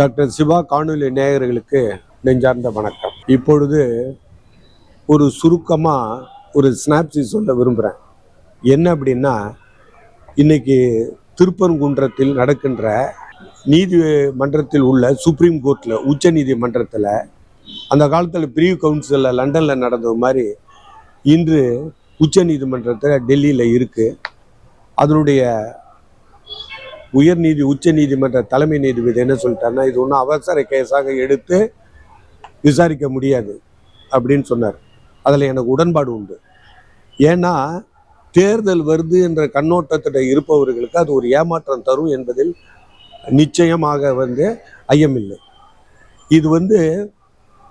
Doctor Siva காணொலி நேயர்களுக்கு நெஞ்சார்ந்த வணக்கம். இப்பொழுது ஒரு சுருக்கமாக ஒரு ஸ்னாப்சி சொல்ல விரும்புகிறேன் என்ன அப்படின்னா இன்னைக்கு திருப்பரங்குன்றத்தில் நடக்கின்ற நீதி மன்றத்தில் உள்ள சுப்ரீம் கோர்ட்டில் உச்ச நீதிமன்றத்தில் அந்த காலத்தில் பிரிவு கவுன்சிலில் லண்டனில் நடந்தது மாதிரி இன்று உச்ச நீதிமன்றத்தில் டெல்லியில் இருக்குது அதனுடைய உயர் நீதி உச்ச நீதிமன்ற தலைமை நீதிபதி என்ன சொல்லிட்டாருன்னா இது ஒன்றும் அவசர கேஸாக எடுத்து விசாரிக்க முடியாது அப்படின்னு சொன்னார். அதில் எனக்கு உடன்பாடு உண்டு. ஏன்னா தேர்தல் வருது என்ற கண்ணோட்டத்தில் இருப்பவர்களுக்கு அது ஒரு ஏமாற்றம் தரும் என்பதில் நிச்சயமாக வந்து ஐயமில்லை இது வந்து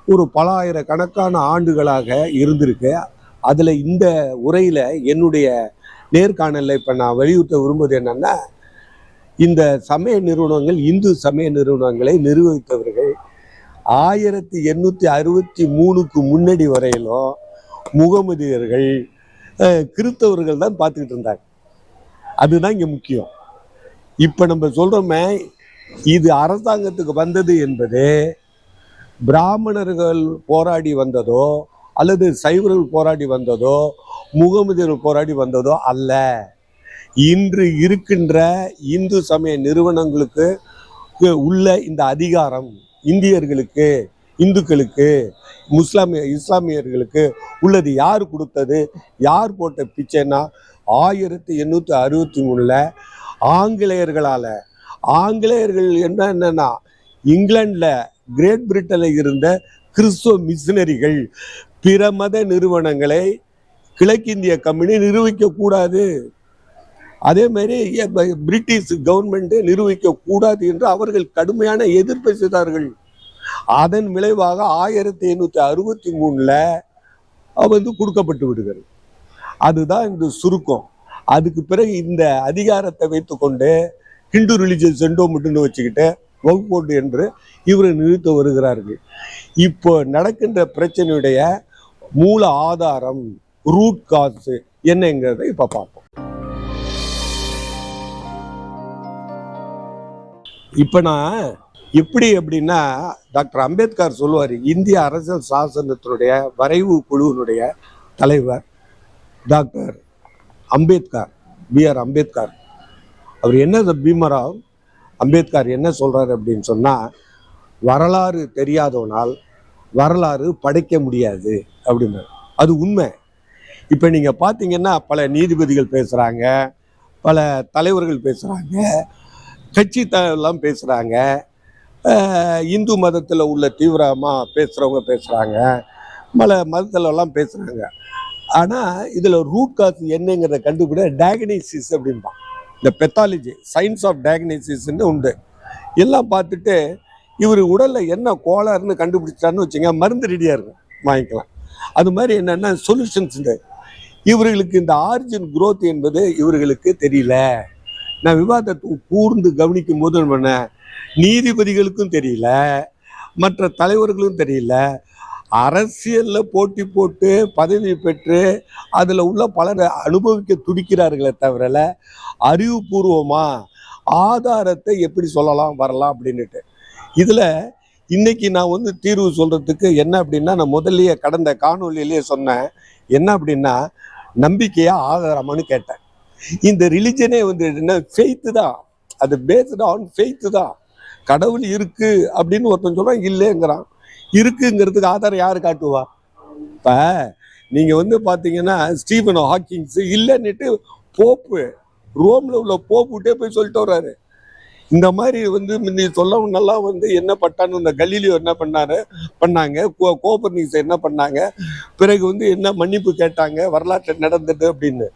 ஒரு பல ஆயிரக்கணக்கான ஆண்டுகளாக இருந்திருக்கு. அதில் இந்த உரையில் என்னுடைய நேர்காணலில் இப்போ நான் வலியுறுத்த விரும்புவது என்னென்னா இந்த சமய நிறுவனங்கள் இந்து சமய நிறுவனங்களை நிர்வகித்தவர்கள் ஆயிரத்தி எண்ணூற்றி அறுபத்தி மூணுக்கு முன்னாடி வரையிலும் முகமதியர்கள் கிறிஸ்தவர்கள் தான் பார்த்துக்கிட்டு இருந்தாங்க. அதுதான் இங்கே முக்கியம். இப்போ நம்ம சொல்கிறோமே இது அரசாங்கத்துக்கு வந்தது என்பது பிராமணர்கள் போராடி வந்ததோ அல்லது சைவர்கள் போராடி வந்ததோ முகமதியர்கள் போராடி வந்ததோ அல்ல. இன்று இருக்கின்ற இந்து சமய நிறுவனங்களுக்கு உள்ள இந்த அதிகாரம் இந்தியர்களுக்கு இந்துக்களுக்கு முஸ்லாமிய இஸ்லாமியர்களுக்கு உள்ளது. யார் கொடுத்தது? யார் போட்ட பிச்சைன்னா ஆயிரத்தி எண்ணூற்றி அறுபத்தி மூணில் ஆங்கிலேயர்களால். ஆங்கிலேயர்கள் என்ன என்னன்னா இங்கிலாண்டில் கிரேட் பிரிட்டனில் இருந்த கிறிஸ்துவ மிஷினரிகள் பிற மத நிறுவனங்களை கிழக்கிந்திய கம்பெனி நிரூபிக்கக்கூடாது. அதே மாதிரி பிரிட்டிஷ் கவர்மெண்ட்டை நிரூபிக்க கூடாது என்று அவர்கள் கடுமையான எதிர்ப்பை செய்தார்கள். அதன் விளைவாக ஆயிரத்தி எண்ணூற்றி அறுபத்தி மூணில் வந்து கொடுக்கப்பட்டு விடுகிறது. அதுதான் இந்த சுருக்கம். அதுக்கு பிறகு இந்த அதிகாரத்தை வைத்துக்கொண்டு ஹிந்து ரிலிஜியஸ் சென்டோமெண்ட்னு வச்சுக்கிட்டு வகுப்போடு என்று இவரை நிறுத்த வருகிறார்கள். இப்போ நடக்கின்ற பிரச்சனையுடைய மூல ஆதாரம் ரூட் காசு என்னங்கிறதை இப்போ பார்ப்போம். இப்போ நான் எப்படி அப்படின்னா டாக்டர் அம்பேத்கர் சொல்லுவார் இந்திய அரசியல் சாசனத்தினுடைய வரைவு குழுவினுடைய தலைவர் doctor Ambedkar B R Ambedkar. அவர் என்ன பீமராவ்? அம்பேத்கர் என்ன சொல்கிறார் அப்படின்னு சொன்னால் வரலாறு தெரியாதவனால் வரலாறு படைக்க முடியாது அப்படின்னு அது உண்மை. இப்போ நீங்கள் பார்த்தீங்கன்னா பல நீதிபதிகள் பேசுகிறாங்க பல தலைவர்கள் பேசுகிறாங்க கட்சி எல்லாம் பேசுகிறாங்க இந்து மதத்தில் உள்ள தீவிரமாக பேசுகிறவங்க பேசுகிறாங்க மல மதத்திலலாம் பேசுகிறாங்க ஆனால் இதில் ரூட் காஸ் என்னங்கிறத கண்டுபிட டயக்னைசிஸ் அப்படின்பா இந்த பெத்தாலஜி சயின்ஸ் ஆஃப் டயக்னைசிஸ்ன்னு உண்டு. எல்லாம் பார்த்துட்டு இவர் உடலில் என்ன கோளாறுன்னு கண்டுபிடிச்சான்னு வச்சுங்க மருந்து ரெடியாக இருக்கும். வாங்கிக்கலாம். அது மாதிரி என்னென்னா சொல்யூஷன்ஸ் இவர்களுக்கு இந்த ஆரிஜின் குரோத் என்பது இவர்களுக்கு தெரியல. நான் விவாதத்தை கூர்ந்து கவனிக்கும் போது என்ன நீதிபதிகளுக்கும் தெரியல மற்ற தலைவர்களும் தெரியல. அரசியலில் போட்டி போட்டு பதவி பெற்று அதில் உள்ள பலரை அனுபவிக்க துடிக்கிறார்களே தவிரல அறிவுபூர்வமாக ஆதாரத்தை எப்படி சொல்லலாம் வரலாம் அப்படின்னுட்டு. இதில் இன்னைக்கு நான் வந்து தீர்வு சொல்கிறதுக்கு என்ன அப்படின்னா நான் முதல்லையே கடந்த காணொளியிலேயே சொன்னேன். என்ன அப்படின்னா நம்பிக்கையாக ஆதாரமான்னு கேட்டேன். இந்த ரிலிஜனே வந்து என்ன ஃபெய்த்து தான். அது பேஸ்டு ஆன் ஃபெய்த்து தான். கடவுள் இருக்கு அப்படின்னு ஒருத்தன் சொல்றான் இல்லைங்கிறான். இருக்குங்கிறதுக்கு ஆதாரம் யார் காட்டுவா? இப்ப நீங்க வந்து பாத்தீங்கன்னா ஸ்டீவன் ஹாக்கிங்ஸ் இல்லைன்னுட்டு போப்பு ரோம்ல உள்ள போப்புட்டே போய் சொல்லிட்டு வர்றாரு. இந்த மாதிரி வந்து முந்தி சொல்லவங்கெல்லாம் வந்து என்ன பட்டான்னு இந்த கலீலியோ என்ன பண்ணாரு? பண்ணாங்க. கோ கோபர்னிக்ஸ் என்ன பண்ணாங்க? பிறகு வந்து என்ன மன்னிப்பு கேட்டாங்க? வரலாற்று நடந்தது அப்படின்னு.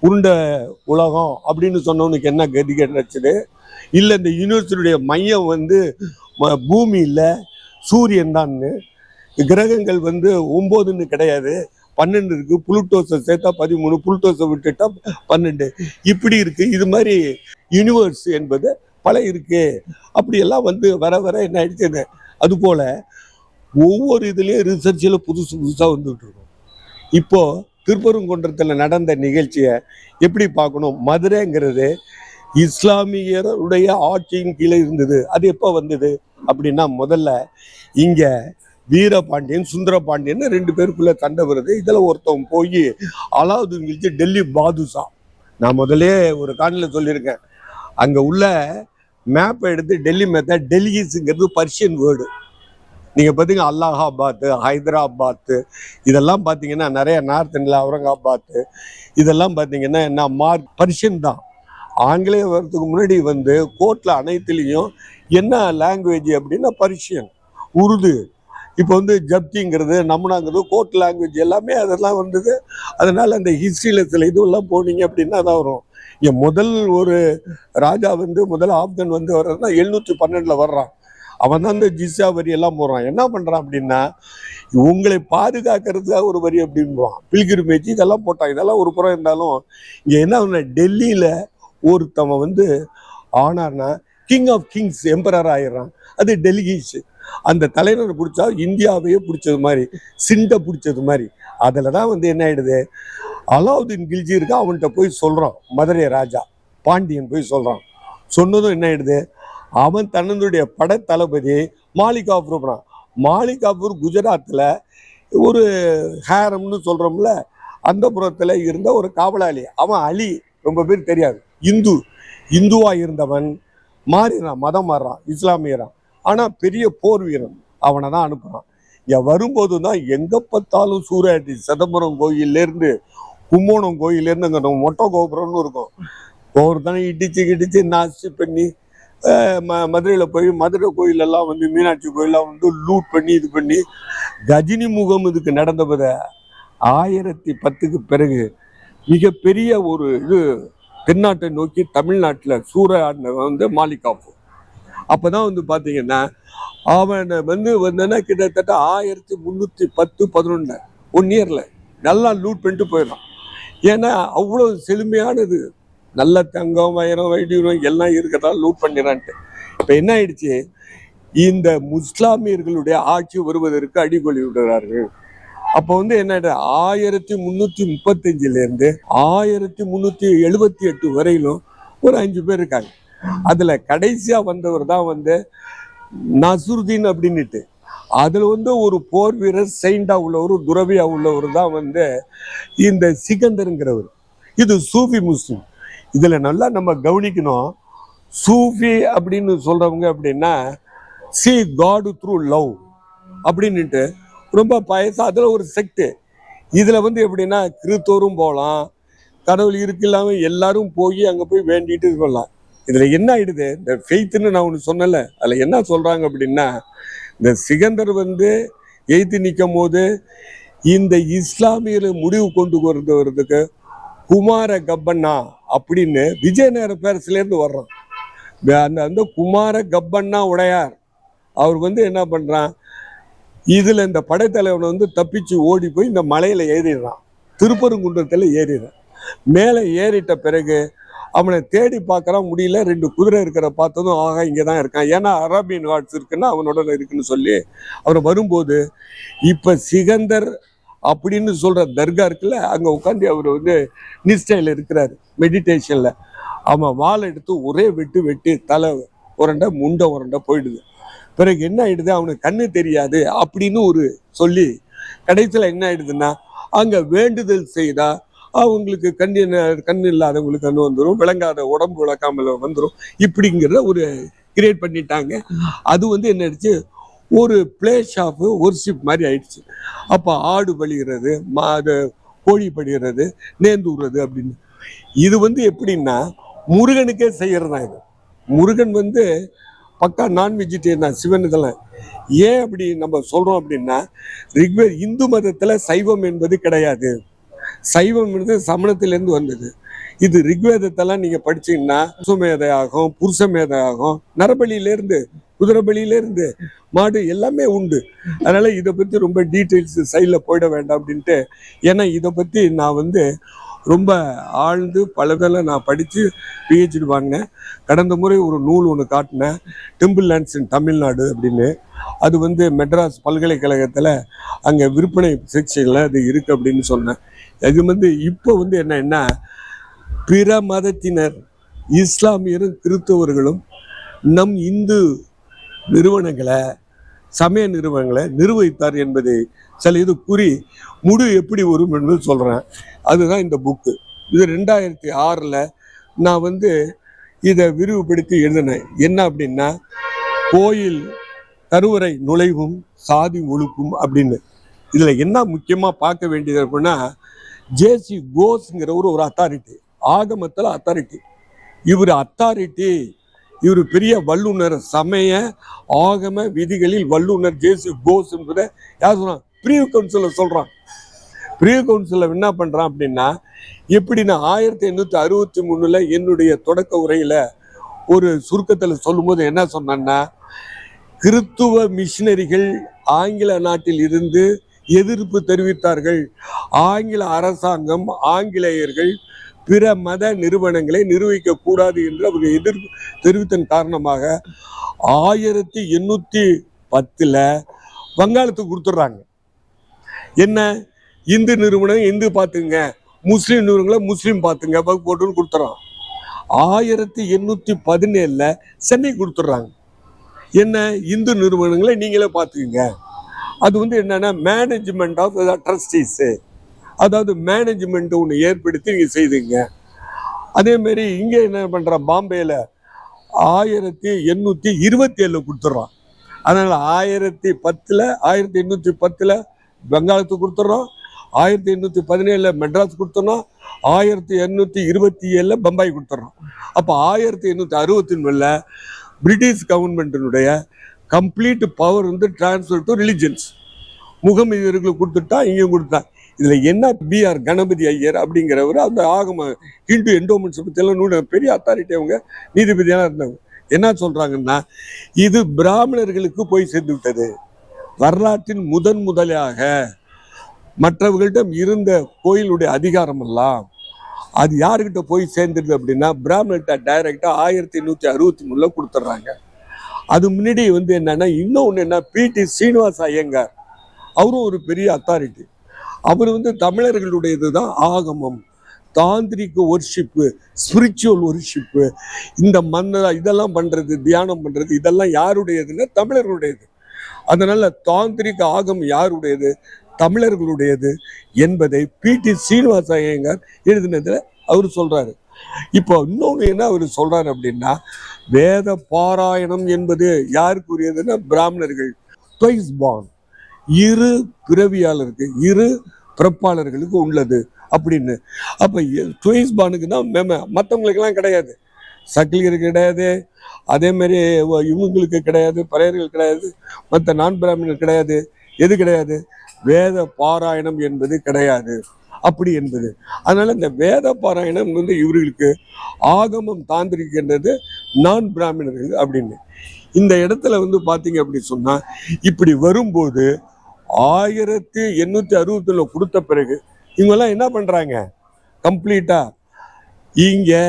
உருண்டை உலகம் அப்படின்னு சொன்னவனுக்கு என்ன கதி கிடைச்சது? இல்லை இந்த யூனிவர்சிட்டியுடைய மையம் வந்து ம- பூமி இல்லை சூரியன் தான்னு. கிரகங்கள் வந்து ஒம்போதுன்னு கிடையாது பன்னெண்டு இருக்கு. புளுட்டோஸை சேர்த்தா பதிமூணு புளுட்டோஸை விட்டுட்டா பன்னெண்டு. இப்படி இருக்கு. இது மாதிரி யூனிவர்ஸ் என்பது பல இருக்கு. அப்படியெல்லாம் வந்து வர வர என்ன ஆயிடுச்சு? அது போல ஒவ்வொரு இதுலேயும் ரிசர்ச்சில் புதுசு புதுசாக வந்துட்டு இருக்கும். இப்போது திருப்பரங்குன்றத்தில் நடந்த நிகழ்ச்சியை எப்படி பார்க்கணும்? மதுரைங்கிறது இஸ்லாமியருடைய ஆட்சியின் கீழே இருந்தது. அது எப்போ வந்தது? அப்படின்னா முதல்ல இங்கே வீரபாண்டியன் சுந்தரபாண்டியன் ரெண்டு பேருக்குள்ள சண்டை வருது. இதில் ஒருத்தன் போய் அலாவுதீன் கில்ஜி டெல்லி பாதுஷா. நான் முதலே ஒரு காணில் சொல்லியிருக்கேன். அங்கே உள்ள மேப்பை எடுத்து டெல்லி மேத்த டெல்லிஸுங்கிறது பர்ஷியன் வேர்டு நீங்க பார்த்தீங்க அல்லாஹாபாத்து ஹைதராபாத்து இதெல்லாம் பார்த்தீங்கன்னா நிறைய நார்த் இந்தியா அவுரங்காபாத்து இதெல்லாம் பார்த்தீங்கன்னா என்ன மார்க் பர்ஷியன் தான். ஆங்கிலேய வர்றதுக்கு முன்னாடி வந்து கோர்ட்ல அனைத்துலேயும் என்ன லாங்குவேஜ் அப்படின்னா பர்ஷியன் உருது. இப்போ வந்து ஜப்திங்கிறது நம்மனாங்கிறது கோர்ட் லாங்குவேஜ் எல்லாமே அதெல்லாம் வந்தது. அதனால அந்த ஹிஸ்ட்ரியில் சில இதுவெல்லாம் போனீங்க அப்படின்னா தான் வரும். இங்கே முதல் ஒரு ராஜா வந்து முதல் ஆப்கன் வந்து வர்றதுனா எழுநூற்றி பன்னெண்டில் வர்றான். அவன் தான் இந்த ஜிஸ்ஸா வரி எல்லாம் போடுறான். என்ன பண்ணுறான் அப்படின்னா உங்களை பாதுகாக்கிறதுக்காக ஒரு வரி அப்படின்றான் பில்கிரிமேஜ் இதெல்லாம் போட்டான். இதெல்லாம் ஒரு புறம் இருந்தாலும் இங்கே என்ன ஒண்ணு, டெல்லியில் ஒருத்தவன் வந்து ஆனார்னா கிங் ஆஃப் கிங்ஸ் எம்பரர் ஆயிடுறான். அது டெல்லிஸ் அந்த தலைவரை பிடிச்சா இந்தியாவையே பிடிச்சது மாதிரி சிண்டை பிடிச்சது மாதிரி. அதில் தான் வந்து என்ன ஆயிடுது? அலாவுதீன் கில்ஜி இருக்கு அவன்கிட்ட போய் சொல்கிறான் மதுரை ராஜா பாண்டியன் போய் சொல்கிறான் சொன்னதும் என்ன ஆயிடுது? அவன் தன்னுடைய படை தளபதி மாலிக் காஃபூர் மாலிக் காஃபூர் குஜராத்தில் ஒரு ஹேரம்னு சொல்கிறோம்ல அந்த புறத்தில் இருந்த ஒரு காவலாளி. அவன் அலி ரொம்ப பேர் தெரியாது. இந்து இந்துவா இருந்தவன். மாறினான் மதம் மாறுறான் இஸ்லாமியரான் ஆனால் பெரிய போர் வீரன். அவனை தான் அனுப்புகிறான் இங்க வரும்போது தான் எங்கே பார்த்தாலும் சூறாட்டி சிதம்பரம் கோயில்ல இருந்து கும்போணம் கோயிலேருந்து அங்கே மொட்டை கோபுரம்னு இருக்கும். கோபுரத்தானே இடிச்சு கிடிச்சு நாசி பண்ணி ம மதுரையில் போய் மதுரை கோயிலெல்லாம் வந்து மீனாட்சி கோயிலெலாம் வந்து லூட் பண்ணி இது பண்ணி கஜினி முகம் இதுக்கு நடந்தபத ஆயிரத்தி பத்துக்கு பிறகு மிகப்பெரிய ஒரு இது தென்னாட்டை நோக்கி தமிழ்நாட்டில் சூறையாடினவன் வந்து மாலிகாப்பு அப்பதான் வந்து பார்த்தீங்கன்னா அவனை வந்து வந்தனா கிட்டத்தட்ட ஆயிரத்தி முந்நூற்றி பத்து பதினொன்று ஒன் இயரில் நல்லா லூட் பண்ணிட்டு போயிடும் ஏன்னா அவ்வளோ செழுமையானது. நல்ல தங்கம் வைரம் வைடூரம் எல்லாம் இருக்கிறதா லூட் பண்ணிடான்ட்டு இப்போ என்ன ஆயிடுச்சு? இந்த முஸ்லாமியர்களுடைய ஆட்சி வருவதற்கு அடிகொலி விடுறார்கள் அப்போ வந்து என்ன ஆயிரத்தி முந்நூற்றி முப்பத்தஞ்சிலேருந்து ஆயிரத்தி முந்நூற்றி எழுபத்தி எட்டு வரையிலும் ஒரு அஞ்சு பேர் இருக்காங்க. அதில் கடைசியாக வந்தவர் தான் வந்து நசுருதீன் அப்படின்னுட்டு. அதில் வந்து ஒரு போர் வீரர் செயிண்டாக உள்ளவர் துறவியாக உள்ளவர் தான் வந்து இந்த சிகந்தருங்கிறவர். இது சூஃபி முஸ்லீம். இதில் நல்லா நம்ம கவனிக்கணும். சூஃபி அப்படின்னு சொல்கிறவங்க அப்படின்னா சி காடு த்ரூ லவ் அப்படின்னுட்டு ரொம்ப பயசா அதில் ஒரு செக்டு இதில் வந்து எப்படின்னா கிறித்தோரும் போகலாம் கடவுள் இருக்கு இல்லாமல் எல்லாரும் போய் அங்கே போய் வேண்டிட்டு சொல்லலாம் இதில் என்ன ஆயிடுது? இந்த ஃபெய்த்துன்னு நான் ஒன்று சொன்னல அதில் என்ன சொல்கிறாங்க அப்படின்னா இந்த சிகந்தர் வந்து எய்த்து நிற்கும் போது இந்த இஸ்லாமியர் முடிவு கொண்டு வரது வர்றதுக்கு குமார கப்பண்ணா அப்படின்னு விஜயநகர பேரஸ்லேருந்து வர்றான். அந்த அந்த குமார கப்பண்ணா உடையார். அவர் வந்து என்ன பண்ணுறான் இதில் இந்த படைத்தலைவனை வந்து தப்பிச்சு ஓடி போய் இந்த மலையில் ஏறிடுறான். திருப்பரங்குன்றத்தில் ஏறிடுறான். மேலே ஏறிட்ட பிறகு அவனை தேடி பார்க்கறான் முடியல. ரெண்டு குதிரை இருக்கிற பார்த்ததும் ஆகா இங்கே தான் இருக்கான். ஏன்னா அரபியன் வாட்ஸ் இருக்குன்னா அவனோட இருக்குன்னு சொல்லி அவர் வரும்போது இப்போ சிகந்தர் அப்படின்னு சொல்கிற தர்கா இருக்குல்ல அங்கே உட்காந்து அவர் வந்து நிஷ்டையில் இருக்கிறார் மெடிடேஷனில் அவன் வாழை எடுத்து ஒரே வெட்டு வெட்டி தலை உரண்டை முண்டை உரண்டை போயிடுது. பிறகு என்ன ஆயிடுது? அவனுக்கு கண்ணு தெரியாது அப்படின்னு ஒரு சொல்லி கடைசியில் என்ன ஆயிடுதுன்னா அங்கே வேண்டுதல் செய்தால் அவங்களுக்கு கண் கண் இல்லாதவங்களுக்கு கண்ணு வந்துடும் விளங்காத உடம்பு விளக்காமல் வந்துடும் இப்படிங்கிறத ஒரு கிரியேட் பண்ணிட்டாங்க. அது வந்து என்ன ஆயிடுச்சு? ஒரு பிளேஸ் ஆஃப் ஒர்ஷிப் மாதிரி ஆயிடுச்சு. அப்போ ஆடு பழிகிறது மா அது கோழி பழிகிறது நேந்தூறது அப்படின்னு. இது வந்து எப்படின்னா முருகனுக்கே செய்கிறதா இது. முருகன் வந்து பக்கா நான் வெஜிடேரியன் தான் சிவன் இதெல்லாம். ஏன் அப்படி நம்ம சொல்கிறோம் அப்படின்னா ரிக்வே இந்து மதத்தில் சைவம் என்பது கிடையாது. சைவம் என்பது சமணத்திலேருந்து வந்தது. இது ரிக்வேதத்தெல்லாம் நீங்கள் படிச்சீங்கன்னா சுமேதை புருஷமேதையாகும் நரபலியிலேருந்து குதிரைபலியிலேருந்து மாடு எல்லாமே உண்டு. அதனால் இதை பற்றி ரொம்ப டீட்டெயில்ஸ் சைடில் போயிட வேண்டாம் அப்படின்ட்டு ஏன்னா இதை பற்றி நான் வந்து ரொம்ப ஆழ்ந்து பலதெல்லாம் நான் படித்து பிஹெச்டி வாங்கினேன். கடந்த முறை ஒரு நூல் ஒன்று காட்டினேன். டெம்பிள் லேண்ட்ஸ் இன் தமிழ்நாடு அப்படின்னு. அது வந்து மெட்ராஸ் பல்கலைக்கழகத்தில் அங்கே விற்பனை செக்ஷனில் அது இருக்குது அப்படின்னு சொன்னேன். இது வந்து இப்போ வந்து என்னன்னா பிற மதத்தினர் இஸ்லாமியரும் கிறிஸ்தவர்களும் நம் இந்து நிறுவனங்களை சமய நிறுவனங்களை நிர்வகித்தார் என்பதை சில இது கூறி முடிவு எப்படி வரும் என்பது சொல்கிறேன் அதுதான் இந்த புக்கு. இது ரெண்டாயிரத்தி ஆறில் நான் வந்து இதை விரிவுபடுத்தி எழுதினேன். என்ன அப்படின்னா கோயில் கருவறை நுழைவும் சாதி ஒழுக்கும் அப்படின்னு. இதில் என்ன முக்கியமாக பார்க்க வேண்டியது அப்படின்னா ஜேசி கோஸ்ங்கிறவர் ஒரு அத்தாரிட்டி ஆகமத்தில் அத்தாரிட்டி இவர் அத்தாரிட்டி இவர் பெரிய வல்லுனர் சமய ஆகம விதிகளில் வல்லுனர் ஜேசு கோஸ்ங்கிற யார் சொல்கிறான் பிரிவு கவுன்சிலில் சொல்கிறான் பிரிவு கவுன்சிலில் என்ன பண்ணுறான் அப்படின்னா எப்படி நான் ஆயிரத்தி எண்ணூற்றி அறுபத்தி மூணில் என்னுடைய தொடக்க உரையில் ஒரு சுருக்கத்தில் சொல்லும்போது என்ன சொன்னேன்னா கிறித்துவ மிஷினரிகள் ஆங்கில நாட்டில் இருந்து எதிர்ப்பு தெரிவித்தார்கள். ஆங்கில அரசாங்கம் ஆங்கிலேயர்கள் பிற மத நிறுவனங்களை நிர்வகிக்க கூடாது என்று அவர்கள் எதிர்ப்பு தெரிவித்தன் காரணமாக ஆயிரத்தி எண்ணூத்தி பத்துல வங்காளத்துக்கு கொடுத்துட்றாங்க. என்ன? இந்து நிறுவனம் இந்து பார்த்துங்க. முஸ்லீம் நிறுவனங்களை முஸ்லீம் பார்த்துங்க. போட்டுன்னு கொடுத்துறான் ஆயிரத்தி எண்ணூத்தி பதினேழுல சென்னை கொடுத்துட்றாங்க. என்ன? இந்து நிறுவனங்களை நீங்களே பார்த்துக்குங்க. அது வந்து என்னன்னா மேனேஜ்மெண்ட் ஆஃப் ட்ரஸ்டீஸு அதாவது மேனேஜ்மெண்ட் ஒன்று ஏற்படுத்தி நீங்கள் செய்துங்க. அதேமாரி இங்கே என்ன பண்ணுற பாம்பேயில் ஆயிரத்தி எண்ணூற்றி இருபத்தி ஏழில் கொடுத்துட்றோம். அதனால் ஆயிரத்தி பத்தில் ஆயிரத்தி எண்ணூற்றி பத்தில் பெங்காலத்துக்கு கொடுத்துட்றோம். ஆயிரத்தி எண்ணூற்றி பதினேழில் மெட்ராஸ் கொடுத்துட்றோம். ஆயிரத்தி எண்ணூற்றி இருபத்தி ஏழில் பம்பாய் கொடுத்துட்றோம். அப்போ ஆயிரத்தி எண்ணூற்றி அறுபத்தி ஒன்றில் பிரிட்டிஷ் கவர்மெண்ட்டினுடைய கம்ப்ளீட் பவர் வந்து டிரான்ஸ்ஃபர் டு ரிலிஜன்ஸ் முகமதியர்களுக்கு கொடுத்துட்டா இங்கேயும் கொடுத்தா இதில் என்ன பிஆர் கணபதி ஐயர் அப்படிங்கிறவர் அந்த ஆகம ஹிந்து என்டோமெண்ட்ஸ் பற்றியெல்லாம் நூறு பெரிய அத்தாரிட்டி அவங்க நீதிபதியாக இருந்தவங்க என்ன சொல்கிறாங்கன்னா இது பிராமணர்களுக்கு போய் சேர்ந்து விட்டது. வரலாற்றின் முதன் முதலாக மற்றவர்களிடம் இருந்த கோயிலுடைய அதிகாரம் எல்லாம் அது யாருக்கிட்ட போய் சேர்ந்துருது அப்படின்னா பிராமணர்கிட்ட டைரக்டா ஆயிரத்தி நூத்தி அறுபத்தி மூணுல கொடுத்துட்றாங்க. அது முன்னாடி வந்து என்னன்னா இன்னொன்று என்ன பிடி சீனிவாச ஐயங்கார். அவரும் ஒரு பெரிய அத்தாரிட்டி அவர் வந்து தமிழர்களுடையது தான் ஆகமம். தாந்திரிக ஒர்ஷிப்பு ஸ்பிரிச்சுவல் ஒர்ஷிப்பு இந்த மன்ன இதெல்லாம் பண்ணுறது தியானம் பண்ணுறது இதெல்லாம் யாருடையதுன்னா தமிழர்களுடையது. அதனால் தாந்திரிக ஆகம் யாருடையது? தமிழர்களுடையது என்பதை பிடி சீனிவாச ஐயங்கார் எழுதினதில் அவர் சொல்கிறாரு இப்போ இன்னொன்று என்ன அவர் சொல்கிறார் அப்படின்னா வேத பாராயணம் என்பது யாருக்குரியதுன்னா பிராமணர்கள். ட்வைஸ் பான் இரு பிறவியாளருக்கு இரு பிறப்பாளர்களுக்கு உள்ளது அப்படின்னு. அப்போ ட்வைஸ் பானுக்கு தான் மேம மற்றவங்களுக்கெல்லாம் கிடையாது. சக்கிலியருக்கு கிடையாது அதே மாதிரி இவங்களுக்கு கிடையாது பறையர்கள் கிடையாது மற்ற நான் பிராமணர் கிடையாது எது கிடையாது? வேத பாராயணம் என்பது கிடையாது. அப்படி என்பது. அதனால் இந்த வேத பாராயணம் வந்து இவர்களுக்கு ஆகமம் தாந்திரிக்கின்றது நான் பிராமணர்கள் அப்படின்னு. இந்த இடத்துல வந்து பார்த்தீங்க அப்படி சொன்னால் இப்படி வரும்போது ஆயிரத்தி எண்ணூற்றி அறுபத்துல கொடுத்த பிறகு இவங்கெல்லாம் என்ன பண்ணுறாங்க கம்ப்ளீட்டாக இங்கே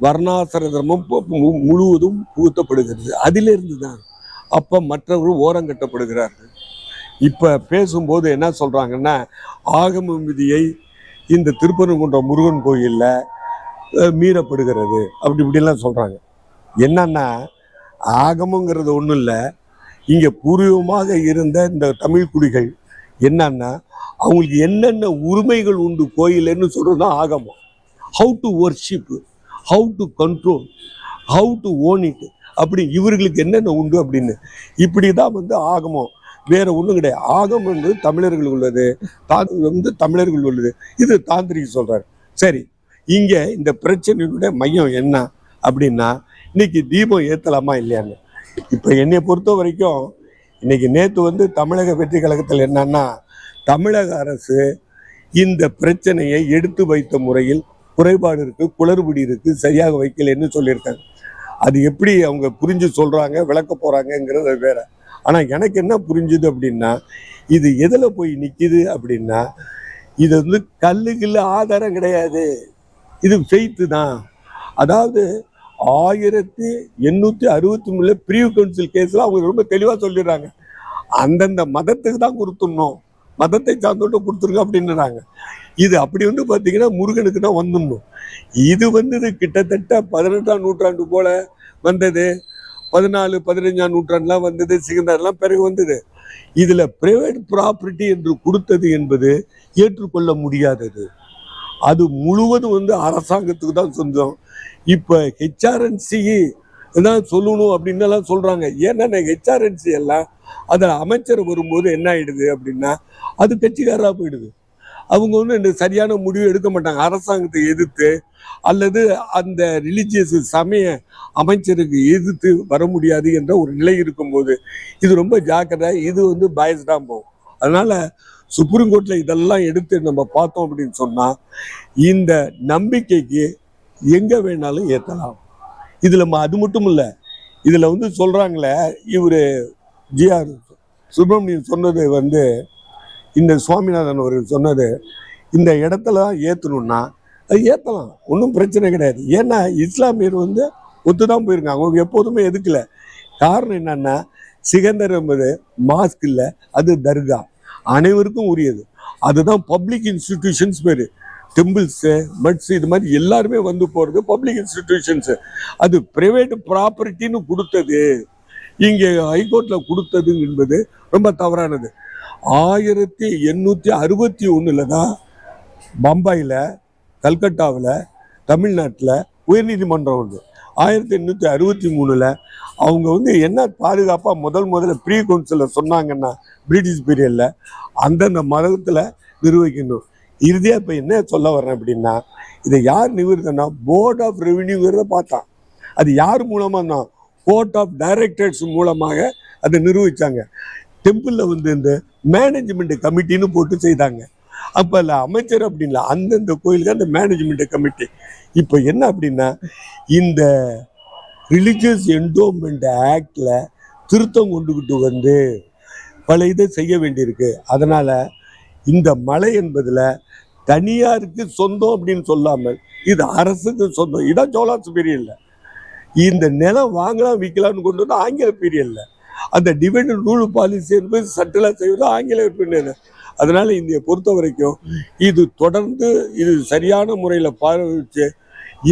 வர்ணாசர தர்மம் முழுவதும் புகுத்தப்படுகிறது. அதிலிருந்து தான் அப்போ மற்றவர்கள் ஓரங்கட்டப்படுகிறார்கள் இப்போ பேசும்போது என்ன சொல்கிறாங்கன்னா ஆகம விதியை இந்த திருப்பரங்குன்ற முருகன் கோயிலில் மீறப்படுகிறது. அப்படி இப்படிலாம் சொல்கிறாங்க என்னன்னா ஆகமங்கிறது ஒன்றும் இல்லை. இங்கே பூர்வமாக இருந்த இந்த தமிழ் குடிகள் என்னன்னா அவங்களுக்கு என்னென்ன உரிமைகள் உண்டு கோயிலுன்னு சொல்கிறது தான் ஆகமம். How to worship how to control how to own it அப்படி இவர்களுக்கு என்னென்ன உண்டு அப்படின்னு. இப்படி தான் வந்து ஆகமம். வேற ஒன்றும் கிடையாது. ஆகம் என்பது தமிழர்கள் உள்ளது. தாந்திரி வந்து தமிழர்கள் உள்ளது. இது தாந்திரிக்கு சொல்றாரு. சரி இங்க இந்த பிரச்சனையினுடைய மையம் என்ன அப்படின்னா இன்னைக்கு தீபம் ஏத்தலாமா இல்லையான்னு. இப்போ என்னை பொறுத்த வரைக்கும் இன்னைக்கு நேற்று வந்து தமிழக வெற்றி கழகத்தில் என்னன்னா தமிழக அரசு இந்த பிரச்சனையை எடுத்து வைத்த முறையில் குறைபாடு இருக்கு குளறுபடி இருக்கு சரியாக வைக்கலைன்னு சொல்லியிருக்காங்க. அது எப்படி அவங்க புரிஞ்சு சொல்றாங்க விளக்க போறாங்கங்கிறது வேற. ஆனால் எனக்கு என்ன புரிஞ்சுது அப்படின்னா இது எதில் போய் நிற்கிது அப்படின்னா இது வந்து கல்லுக்குள்ள ஆதாரம் கிடையாது. இது ஃபெய்த்து தான். அதாவது ஆயிரத்தி எண்ணூற்றி அறுபத்தி மூணில் பிரிவு கவுன்சில் கேஸில் அவங்க ரொம்ப தெளிவாக சொல்லிடுறாங்க. அந்தந்த மதத்துக்கு தான் கொடுத்துடணும். மதத்தை சார்ந்தோட்ட கொடுத்துருங்க அப்படின்னுறாங்க. இது அப்படி வந்து பார்த்தீங்கன்னா முருகனுக்கு தான் வந்துடணும். இது வந்தது கிட்டத்தட்ட பதினெட்டாம் நூற்றாண்டு போல வந்தது. பதினாலு பதினஞ்சாம் நூற்றாண்டுலாம் வந்தது சிகந்தாரெல்லாம் பிறகு வந்தது. இதில் பிரைவேட் ப்ராப்பர்ட்டி என்று கொடுத்தது என்பது ஏற்றுக்கொள்ள முடியாதது. அது முழுவதும் வந்து அரசாங்கத்துக்கு தான் சொந்தம். இப்போ ஹெச்ஆர்என்சி தான் சொல்லணும் அப்படின்னுலாம் சொல்கிறாங்க ஏன்னா ஹெச்ஆர்என்சி எல்லாம் அதில் அமைச்சர் வரும்போது என்ன ஆகிடுது அப்படின்னா அது கட்சிக்காரராக போயிடுது. அவங்க வந்து இந்த சரியான முடிவு எடுக்க மாட்டாங்க. அரசாங்கத்தை எதிர்த்து அல்லது அந்த ரிலிஜியஸ் சமய அமைச்சருக்கு எதிர்த்து வர முடியாது என்ற ஒரு நிலை இருக்கும்போது இது ரொம்ப ஜாக்கிரதை இது வந்து பயஸ்டாக போகும். அதனால சுப்ரீம் கோர்ட்ல இதெல்லாம் எடுத்து நம்ம பார்த்தோம் அப்படின்னு சொன்னா இந்த நம்பிக்கைக்கு எங்க வேணாலும் ஏத்தலாம். இதுல அது மட்டும் இல்ல இதுல வந்து சொல்றாங்களே இவரு ஜிஆர் சுப்பிரமணியன் சொன்னது வந்து இந்த சுவாமிநாதன் அவர்கள் சொன்னது இந்த இடத்துல ஏற்றணுன்னா அது ஏற்றலாம் ஒன்றும் பிரச்சனை கிடையாது. ஏன்னா இஸ்லாமியர் வந்து ஒத்து தான் போயிருக்காங்க. அவங்க எப்போதுமே எதுக்கல? காரணம் என்னன்னா சிகந்தர் என்பது மாஸ்க் இல்லை அது தர்கா. அனைவருக்கும் உரியது. அதுதான் பப்ளிக் இன்ஸ்டிடியூஷன்ஸ் பேர். டெம்பிள்ஸு மட்ஸ் இது மாதிரி எல்லாருமே வந்து போகிறது பப்ளிக் இன்ஸ்டிடியூஷன்ஸு அது ப்ரைவேட் ப்ராப்பர்ட்டின்னு கொடுத்தது. இங்கே ஹைகோர்ட்டில் கொடுத்தது என்பது ரொம்ப தவறானது. ஆயிரத்தி எண்ணூற்றி அறுபத்தி ஒன்றில் தான் பம்பாயில் கல்கட்டாவில் தமிழ்நாட்டில் உயர்நீதிமன்றம் உண்டு. ஆயிரத்தி எண்ணூற்றி அறுபத்தி மூணில் அவங்க வந்து என்ன பாதுகாப்பாக முதல் முதல்ல ப்ரீ கவுன்சிலில் சொன்னாங்கன்னா பிரிட்டிஷ் பீரியடில் அந்தந்த மதத்தில் நிர்வகிக்கணும். இறுதியாக இப்போ என்ன சொல்ல வர்றேன் அப்படின்னா இதை யார் நிவர்த்தனா? போர்ட் ஆஃப் ரெவென்யூங்கிறத பார்த்தான். அது யார் மூலமாக தான் கோர்ட் ஆஃப் டைரக்டர்ஸ் மூலமாக அதை நிர்வகித்தாங்க டெம்பிளில் வந்து இந்த மேனேஜ்மெண்ட் கமிட்டின்னு போட்டு செய்தாங்க. அப்போ இல்லை அமைச்சர் அப்படின்ல அந்தந்த கோயிலுக்கு அந்த மேனேஜ்மெண்ட் கமிட்டி இப்போ என்ன அப்படின்னா இந்த ரிலிஜியஸ் என்டோமெண்ட் ஆக்டில் திருத்தம் கொண்டுகிட்டு வந்து பல இதை செய்ய வேண்டியிருக்கு. அதனால் இந்த மலை என்பதில் தனியாருக்கு சொந்தம் அப்படின்னு சொல்லாமல் இது அரசுக்கு சொந்தம். இதான் சோலாஸ் பீரியட்ல இந்த நிலம் வாங்கலாம் விற்கலாம்னு கொண்டு வந்து ஆங்கில பீரியட்ல அந்த டிவைட் ரூல் பாலிசி என்பது சட்டலாக செய்வது ஆங்கில பின்னணி அதனால இந்திய பொறுத்த வரைக்கும் இது தொடர்ந்து இது சரியான முறையில் பார்வைச்சு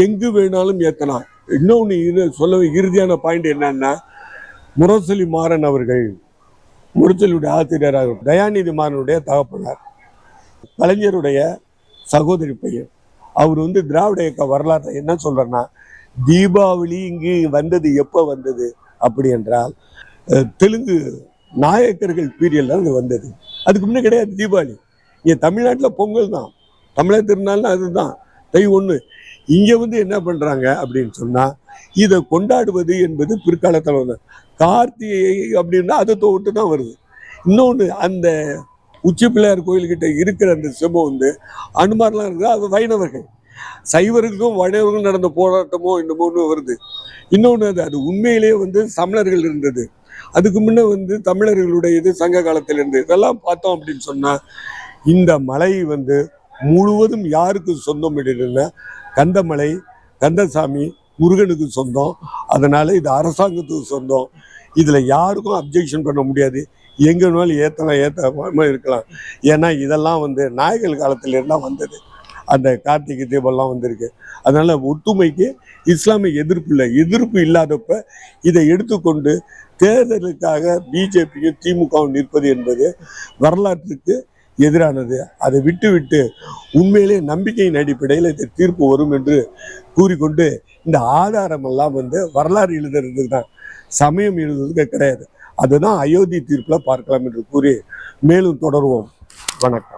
எங்கு வேணாலும் ஏற்றலாம் இன்னொன்று இது சொல்ல இறுதியான பாயிண்ட் என்னன்னா முரசொலி மாறன் அவர்கள் முரசொலியுடைய ஆசிரியராக தயாநிதி மாறனுடைய தகப்பனார். கலைஞருடைய சகோதரி பையன். அவர் வந்து திராவிட இயக்க வரலாற்றை என்ன சொல்றேன்னா தீபாவளி இங்கு வந்தது எப்போ வந்தது? அப்படி என்றால் தெலுங்கு நாயக்கர்கள் பீரியட்ல அது வந்தது. அதுக்கு முன்னே கிடையாது தீபாவளி. இங்கே தமிழ்நாட்டில் பொங்கல் தான். தமிழர் திருநாள்னா அதுதான். தை ஒன்று இங்கே வந்து என்ன பண்ணுறாங்க அப்படின்னு சொன்னால் இதை கொண்டாடுவது என்பது பிற்காலத்தில் வந்து கார்த்திகை அப்படின்னா அதை தொட்டு தான் வருது. இன்னொன்று அந்த உச்சி பிள்ளையார் கோயில்கிட்ட இருக்கிற அந்த சிவம் வந்து அனுமார்லாம் இருக்குது. அது வைணவர்கள். சைவர்களுக்கும் வைணவர்களுக்கும் நடந்த போராட்டமோ என்னமோன்னு வருது. இன்னொன்று அது அது உண்மையிலேயே வந்து சமணர்கள் இருந்தது. அதுக்கு முன்னே வந்து தமிழர்களுடைய இது சங்க காலத்திலிருந்து. இதெல்லாம் பார்த்தோம் அப்படின்னு சொன்னா இந்த மலை வந்து முழுவதும் யாருக்கு சொந்தம் அப்படின்னா கந்தமலை கந்தசாமி முருகனுக்கு சொந்தம். அதனால இது அரசாங்கத்துக்கு சொந்தம். இதுல யாருக்கும் அப்ஜெக்ஷன் பண்ண முடியாது. எங்க வேணாலும் ஏத்தலாம் இருக்கலாம். ஏன்னா இதெல்லாம் வந்து நாயகர் காலத்துல இருந்தா வந்தது. அந்த கார்த்திகை தீபம்லாம் வந்திருக்கு. அதனால ஒற்றுமைக்கு இஸ்லாமிய எதிர்ப்பு இல்லை. எதிர்ப்பு இல்லாதப்ப இதை எடுத்துக்கொண்டு தேர்தலுக்காக பிஜேபியும் திமுகவும் நிற்பது என்பது வரலாற்றுக்கு எதிரானது. அதை விட்டுவிட்டு உண்மையிலே நம்பிக்கையின் அடிப்படையில் இந்த தீர்ப்பு வரும் என்று கூறிக்கொண்டு இந்த ஆதாரமெல்லாம் வந்து வரலாறு எழுதுறதுக்கு தான் சமயம் எழுதுறதுக்கு கிடையாது. அதுதான் அயோத்தி தீர்ப்பில் பார்க்கலாம் என்று கூறி மேலும் தொடருவோம். வணக்கம்.